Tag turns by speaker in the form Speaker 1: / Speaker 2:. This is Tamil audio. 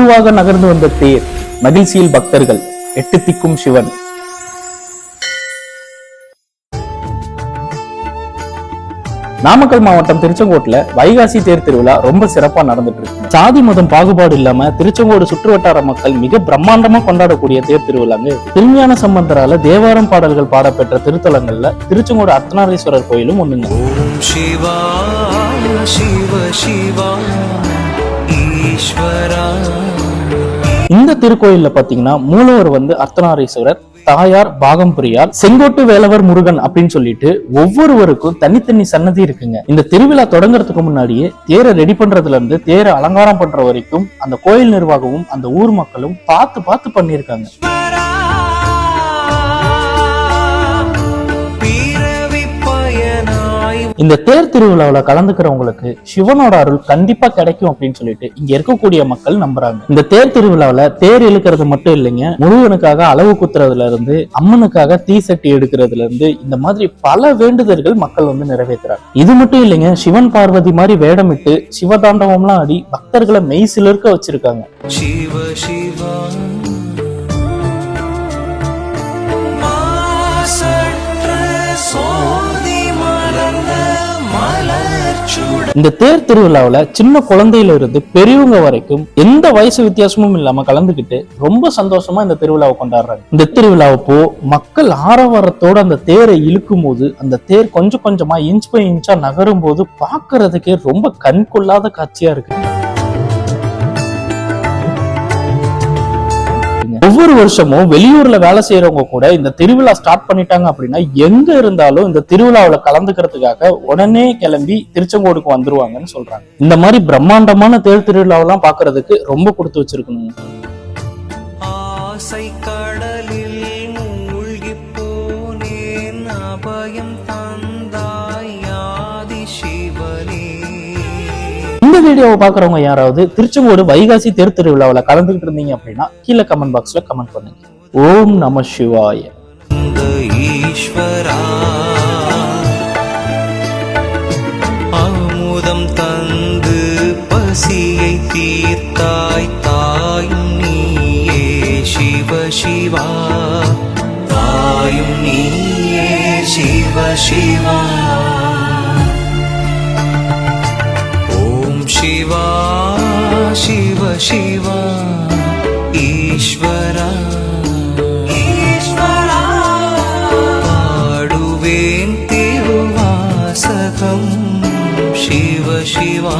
Speaker 1: மெதுவாக நகர்ந்து வந்த தேர் மகிழ்ச்சியில் பக்தர்கள் எட்டு திக்கும் சிவன். நாமக்கல் மாவட்டம் திருச்செங்கோட்டுல வைகாசி தேர் திருவிழா ரொம்ப சிறப்பா நடந்துட்டு இருக்கு. சாதி மதம் பாகுபாடு இல்லாம திருச்செங்கோடு சுற்றுவட்டார மக்கள் மிக பிரம்மாண்டமா கொண்டாடக்கூடிய தேர் திருவிழாங்க திருஞான சம்பந்தரால தேவாரம் பாடல்கள் பாடப்பெற்ற திருத்தலங்கள்ல திருச்செங்கோடு அர்த்தநாரீஸ்வரர் கோயிலும் ஒண்ணுங்க. இந்த திருக்கோயில்ல பாத்தீங்கன்னா மூலவர் வந்து அர்த்தநாரீஸ்வரர் தாயார் பாகம் பிரியார் செங்கோட்டு வேலவர் முருகன் அப்படின்னு சொல்லிட்டு ஒவ்வொருவருக்கும் தனித்தனி சன்னதி இருக்குங்க. இந்த திருவிழா தொடங்குறதுக்கு முன்னாடியே தேரை ரெடி பண்றதுல இருந்து தேரை அலங்காரம் பண்ற வரைக்கும் அந்த கோயில் நிர்வாகமும் அந்த ஊர் மக்களும் பார்த்து பார்த்து பண்ணியிருக்காங்க. இந்த தேர் திருவிழாவில் கலந்துக்கிறவங்களுக்கு சிவனோட அருள் கண்டிப்பா கிடைக்கும் அப்படின்னு சொல்லிட்டு இங்க இருக்கக்கூடிய மக்கள் நம்புறாங்க. இந்த தேர் திருவிழாவில் தேர் இழுக்கிறது மட்டும் இல்லைங்க முருகனுக்காக அளவு குத்துறதுல இருந்து அம்மனுக்காக தீசட்டி எடுக்கிறதுல இருந்து இந்த மாதிரி பல வேண்டுதல்கள் மக்கள் வந்து நிறைவேற்றுறாங்க. இது மட்டும் இல்லைங்க சிவன் பார்வதி மாதிரி வேடமிட்டு சிவதாண்டவம்லாம் ஆடி பக்தர்களை மெய் சிலிருக்க வச்சிருக்காங்க.
Speaker 2: சிவ சிவா
Speaker 1: இந்த தேர் திருவிழாவுல சின்ன குழந்தையில இருந்து பெரியவங்க வரைக்கும் எந்த வயசு வித்தியாசமும் இல்லாம கலந்துக்கிட்டு ரொம்ப சந்தோஷமா இந்த திருவிழாவை கொண்டாடுறாங்க. இந்த திருவிழாவப்போ மக்கள் ஆரவாரத்தோட அந்த தேரை இழுக்கும் போது அந்த தேர் கொஞ்சம் கொஞ்சமா இன்ச் பை இன்ச்சா நகரும் போது பாக்குறதுக்கே ரொம்ப கண்கொள்ளாத காட்சியா இருக்கு. ஒவ்வொரு வருஷமும் வெளியூர்ல வேலை செய்யறவங்க கூட இந்த திருவிழா ஸ்டார்ட் பண்ணிட்டாங்க அப்படின்னா எங்க இருந்தாலும் இந்த திருவிழாவுல கலந்துக்கிறதுக்காக உடனே கிளம்பி திருச்செங்கோடுக்கு வந்துருவாங்கன்னு சொல்றாங்க. இந்த மாதிரி பிரம்மாண்டமான தேர் திருவிழாவெல்லாம் பாக்குறதுக்கு ரொம்ப கொடுத்து வச்சிருக்கணும்
Speaker 2: ஆசை கடலில் மூழ்கிப் போனேன் அபயம் தந்தாய் ஆதி சிவனே.
Speaker 1: வீடியோவை பாக்குறவங்க யாராவது திருச்செங்கோடு வைகாசி தேர் கலந்துகிட்டு இருந்தீங்க அப்படின்னா கீழே கமெண்ட் பாக்ஸ்ல கமெண்ட் பண்ணுங்க. ஓம் நம சிவாய.
Speaker 2: ஈஸ்வரா அமுதம் தந்து பசியை தீர்த்தாய் தாயும் நீயே சிவ சிவா. தாயும் நீயே சிவ சிவா. சிவ சிவா ஈஸ்வரா ஈஸ்வரா பாடுவேன் திருவாசகம் சிவ சிவா